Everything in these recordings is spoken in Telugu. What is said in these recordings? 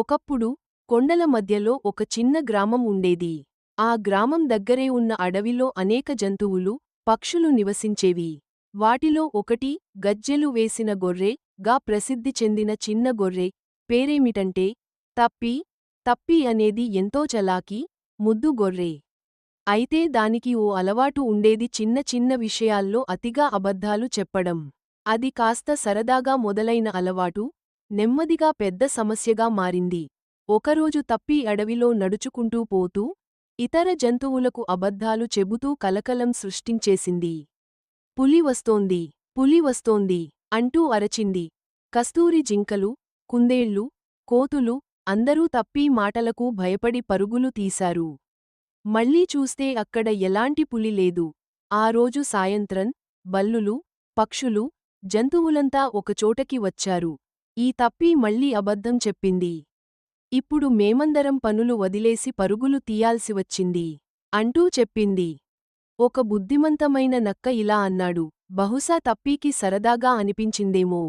ఒకప్పుడు కొండల మధ్యలో ఒక చిన్న గ్రామం ఉండేది. ఆ గ్రామం దగ్గరే ఉన్న అడవిలో అనేక జంతువులు పక్షులు నివసించేవి. వాటిలో ఒకటి గజ్జెలు వేసిన గొర్రె గా ప్రసిద్ధి చెందిన చిన్న గొర్రె. పేరేమిటంటే తప్పి. తప్పి అనేది ఎంతో చలాకి ముద్దు గొర్రె. అయితే దానికి ఓ అలవాటు ఉండేది చిన్న చిన్న విషయాల్లో అతిగా అబద్ధాలు చెప్పడం. అది కాస్త సరదాగా మొదలైన అలవాటు నెమ్మదిగా పెద్ద సమస్యగా మారింది. ఒకరోజు తప్పి అడవిలో నడుచుకుంటూ పోతూ ఇతర జంతువులకు అబద్ధాలు చెబుతూ కలకలం సృష్టించేసింది. పులి వస్తోంది పులి వస్తోంది అంటూ అరచింది. కస్తూరి జింకలు కుందేళ్ళు కోతులు అందరూ తప్పీ మాటలకు భయపడి పరుగులు తీశారు. మళ్ళీ చూస్తే అక్కడ ఎలాంటి పులి లేదు. ఆ రోజు సాయంత్రం బల్లులు పక్షులు జంతువులంతా ఒకచోటకి వచ్చారు. ఈ తప్పి మళ్ళీ అబద్ధం చెప్పింది. ఇప్పుడు మేమందరం పనులు వదిలేసి పరుగులు తీయాల్సి వచ్చింది. అంటూ చెప్పింది. ఒక బుద్ధిమంతమైన నక్క ఇలా అన్నాడు. బహుశా తప్పీకి సరదాగా అనిపించిందేమో.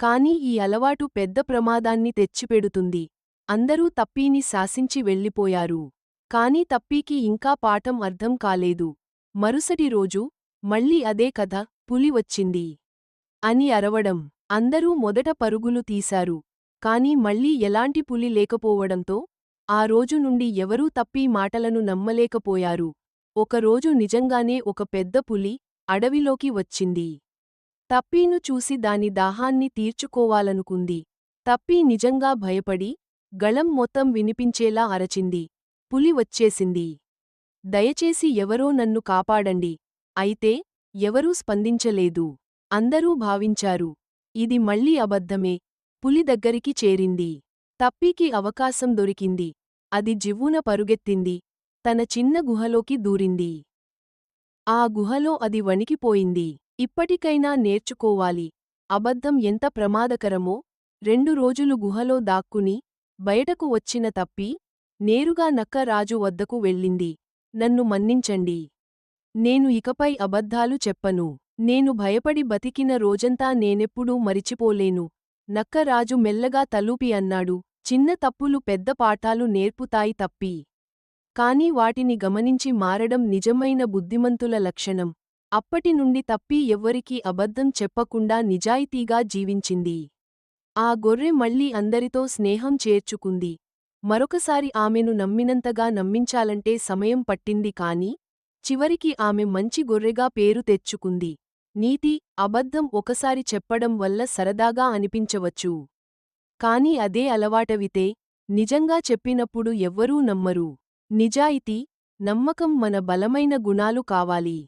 కాని ఈ అలవాటు పెద్ద ప్రమాదాన్ని తెచ్చిపెడుతుంది. అందరూ తప్పీని శాసించి వెళ్ళిపోయారు. కాని తప్పీకి ఇంకా పాఠం అర్థం కాలేదు. మరుసటి రోజు మళ్ళీ అదే కథ పులి వచ్చింది. అని అరవడం. అందరూ మొదట పరుగులు తీశారు. కాని మళ్ళీ ఎలాంటి పులి లేకపోవడంతో ఆ రోజు నుండి ఎవరూ తప్పీ మాటలను నమ్మలేకపోయారు. ఒకరోజు నిజంగానే ఒక పెద్ద పులి అడవిలోకి వచ్చింది. తప్పీను చూసి దాని దాహాన్ని తీర్చుకోవాలనుకుంది. తప్పీ నిజంగా భయపడి గళం మొత్తం వినిపించేలా అరచింది. పులి వచ్చేసింది. దయచేసి ఎవరో నన్ను కాపాడండి. అయితే ఎవరూ స్పందించలేదు. అందరూ భావించారు. ఇది మళ్ళీ అబద్ధమే. పులి దగ్గరికి చేరింది. తప్పీకి అవకాశం దొరికింది. అది జివ్వున పరుగెత్తింది. తన చిన్న గుహలోకి దూరింది. ఆ గుహలో అది వణికిపోయింది. ఇప్పటికైనా నేర్చుకోవాలి. అబద్ధం ఎంత ప్రమాదకరమో రెండు రోజులు గుహలో దాక్కుని బయటకు వచ్చిన తప్పి నేరుగా నక్క రాజు వద్దకు వెళ్ళింది. నన్ను మన్నించండి. నేను ఇకపై అబద్ధాలు చెప్పను. నేను భయపడి బతికిన రోజంతా నేనెప్పుడూ మరిచిపోలేను. నక్కరాజు మెల్లగా తలూపి అన్నాడు. చిన్న తప్పులు పెద్ద పాఠాలు నేర్పుతాయి తప్పి. కాని వాటిని గమనించి మారడం నిజమైన బుద్ధిమంతుల లక్షణం. అప్పటి నుండి తప్పి ఎవ్వరికీ అబద్ధం చెప్పకుండా నిజాయితీగా జీవించింది. ఆ గొర్రె మళ్ళీ అందరితో స్నేహం చేర్చుకుంది. మరొకసారి ఆమెను నమ్మినంతగా నమ్మించాలంటే సమయం పట్టింది కాని చివరికి ఆమె మంచి గొర్రెగా పేరు తెచ్చుకుంది. నీతి అబద్ధం ఒకసారి చెప్పడం వల్ల సరదాగా అనిపించవచ్చు. కాని అదే అలవాటవితే నిజంగా చెప్పినప్పుడు ఎవ్వరూ నమ్మరు. నిజాయితీ నమ్మకం మన బలమైన గుణాలు కావాలి.